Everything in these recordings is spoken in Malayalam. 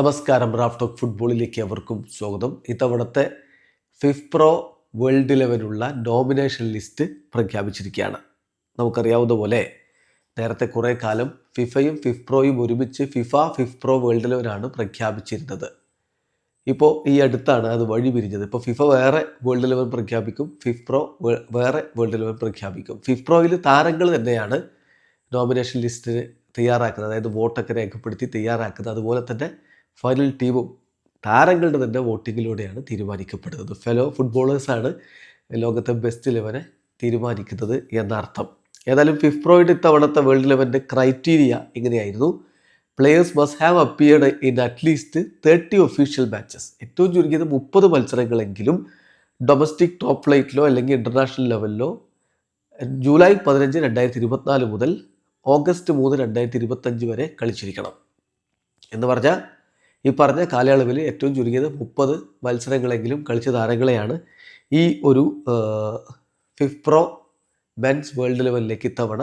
നമസ്കാരം റാഫ് ടോക്ക് ഫുട്ബോളിലേക്ക് അവർക്കും സ്വാഗതം. ഇത്തവണത്തെ ഫിഫ് പ്രോ വേൾഡ് ഇലവനുള്ള നോമിനേഷൻ ലിസ്റ്റ് പ്രഖ്യാപിച്ചിരിക്കുകയാണ്. നമുക്കറിയാവുന്ന പോലെ നേരത്തെ കുറേ കാലം ഫിഫയും ഫിഫ് പ്രോയും ഒരുമിച്ച് ഫിഫ ഫിഫ് പ്രോ വേൾഡ് ഇലവനാണ് പ്രഖ്യാപിച്ചിരുന്നത്. ഇപ്പോൾ ഈ അടുത്താണ് അത് വഴി പിരിഞ്ഞത്. ഇപ്പോൾ ഫിഫ വേറെ വേൾഡ് ഇലവൻ പ്രഖ്യാപിക്കും ഫിഫ് പ്രോ വേറെ വേൾഡ് ഇലവൻ പ്രഖ്യാപിക്കും. ഫിഫ് പ്രോയിൽ താരങ്ങൾ തന്നെയാണ് നോമിനേഷൻ ലിസ്റ്റിന് തയ്യാറാക്കുന്നത്. അതായത് വോട്ടൊക്കെ രേഖപ്പെടുത്തി തയ്യാറാക്കുന്നത്. അതുപോലെ തന്നെ ഫൈനൽ ടീമും താരങ്ങളുടെ തന്നെ വോട്ടിങ്ങിലൂടെയാണ് തീരുമാനിക്കപ്പെടുന്നത്. ഫെലോ ഫുട്ബോളേഴ്സാണ് ലോകത്തെ ബെസ്റ്റ് ഇലവനെ തീരുമാനിക്കുന്നത് എന്നർത്ഥം. ഏതായാലും ഫിഫ് പ്രോയുടെ ഇത്തവണത്തെ വേൾഡ് ഇലവന്റെ ക്രൈറ്റീരിയ ഇങ്ങനെയായിരുന്നു. Players must have appeared in at least thirty official matches ഏറ്റവും ചുരുങ്ങിയത് മുപ്പത് മത്സരങ്ങളെങ്കിലും ഡൊമസ്റ്റിക് ടോപ്പ് ഫ്ലൈറ്റിലോ അല്ലെങ്കിൽ ഇന്റർനാഷണൽ ലെവലിലോ ജൂലൈ പതിനഞ്ച് രണ്ടായിരത്തി ഇരുപത്തിനാല് മുതൽ ഓഗസ്റ്റ് മൂന്ന് രണ്ടായിരത്തി ഇരുപത്തഞ്ച് വരെ കളിച്ചിരിക്കണം. എന്ന് പറഞ്ഞാൽ ഈ പറഞ്ഞ കാലയളവിൽ ഏറ്റവും ചുരുങ്ങിയത് മുപ്പത് മത്സരങ്ങളെങ്കിലും കളിച്ച താരങ്ങളെയാണ് ഈ ഒരു ഫിഫ്പ്രോ ബെൻസ് വേൾഡ് ലെവലിലേക്ക് ഇത്തവണ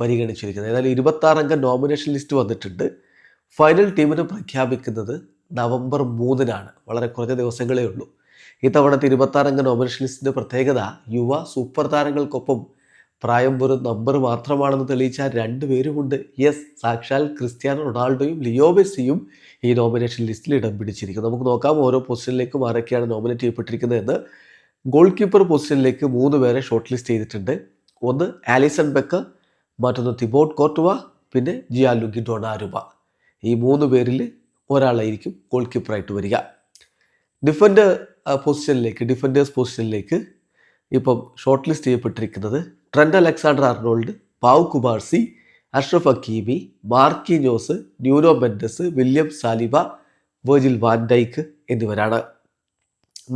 പരിഗണിച്ചിരിക്കുന്നത്. ഏതായാലും ഇരുപത്താറംഗ നോമിനേഷൻ ലിസ്റ്റ് വന്നിട്ടുണ്ട്. ഫൈനൽ ടീമിന് പ്രഖ്യാപിക്കുന്നത് നവംബർ മൂന്നിനാണ്. വളരെ കുറഞ്ഞ ദിവസങ്ങളേ ഉള്ളൂ. ഇത്തവണത്തെ ഇരുപത്താറംഗ നോമിനേഷൻ ലിസ്റ്റിന്റെ പ്രത്യേകത യുവ സൂപ്പർ താരങ്ങൾക്കൊപ്പം പ്രായം വെറും നമ്പർ മാത്രമാണെന്ന് തെളിയിച്ച രണ്ടുപേരുമുണ്ട് യെസ് സാക്ഷാൽ ക്രിസ്ത്യാനോ റൊണാൾഡോയും ലിയോ മെസ്സിയും ഈ നോമിനേഷൻ ലിസ്റ്റിൽ ഇടം പിടിച്ചിരിക്കും നമുക്ക് നോക്കാം ഓരോ പൊസിഷനിലേക്കും ആരൊക്കെയാണ് നോമിനേറ്റ് ചെയ്യപ്പെട്ടിരിക്കുന്നത് എന്ന്. ഗോൾ കീപ്പർ പൊസിഷനിലേക്ക് മൂന്ന് പേരെ ഷോർട്ട് ലിസ്റ്റ് ചെയ്തിട്ടുണ്ട്. ഒന്ന് ആലിസൺ ബെക്കർ മറ്റൊന്ന് തിബോട്ട് കോർട്ടുവ പിന്നെ ജിയാലുഗി ഡൊണാരുബ ഈ മൂന്ന് പേരിൽ ഒരാളായിരിക്കും ഗോൾ കീപ്പറായിട്ട് വരിക. ഡിഫൻഡർ പൊസിഷനിലേക്ക് ഡിഫൻഡേഴ്സ് പൊസിഷനിലേക്ക് ഇപ്പം short list ചെയ്യപ്പെട്ടിരിക്കുന്നത് Trent Alexander Arnold Pau Cubarsi Achraf Hakimi Marquinhos Nuno Mendes William Saliba Virgil van Dijk എന്നിവരാണ്.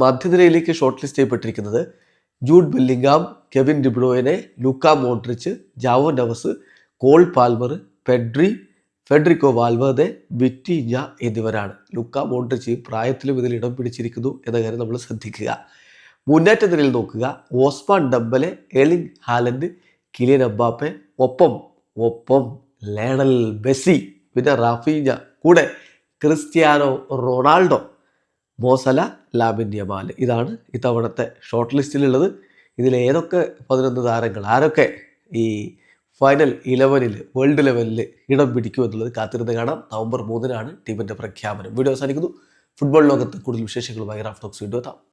മധ്യനിരയിലേക്ക് short list ചെയ്യപ്പെട്ടിരിക്കുന്നത് Jude Bellingham Kevin De Bruyne Luka Modric Joao Neves Cole Palmer Pedri Federico Valverde Vitinha എന്നിവരാണ്. ലുക്ക മോഡ്രിച്ച് പ്രായത്തിലും ഇതിൽ ഇടം പിടിച്ചിരിക്കുന്നു എന്ന കാര്യം നമ്മൾ ശ്രദ്ധിക്കുക. മുന്നേറ്റ നിരയിൽ നോക്കുക. Ousmane Dembele Erling Haaland Kylian Mbappe ഒപ്പം ഒപ്പം ലേണൽ ബെസി പിന്നെ റാഫീഞ്ഞ കൂടെ ക്രിസ്ത്യാനോ റൊണാൾഡോ മോസല ലാബിൻ ഇതാണ് ഇത്തവണത്തെ ഷോർട്ട് ലിസ്റ്റിലുള്ളത് ഇതിൽ ഏതൊക്കെ പതിനൊന്ന് താരങ്ങൾ ആരൊക്കെ ഈ ഫൈനൽ ഇലവനിൽ വേൾഡ് ലെവലിൽ ഇടം പിടിക്കും എന്നുള്ളത് കാത്തിരുന്ന് കാണാം. നവംബർ മൂന്നിനാണ് ടീമിന്റെ പ്രഖ്യാപനം. വീഡിയോ അവസാനിക്കുന്നു. ഫുട്ബോൾ ലോകത്ത് കൂടുതൽ വിശേഷങ്ങളുമായി റാഫ് ടോക്സ് വീണ്ടും എത്താം.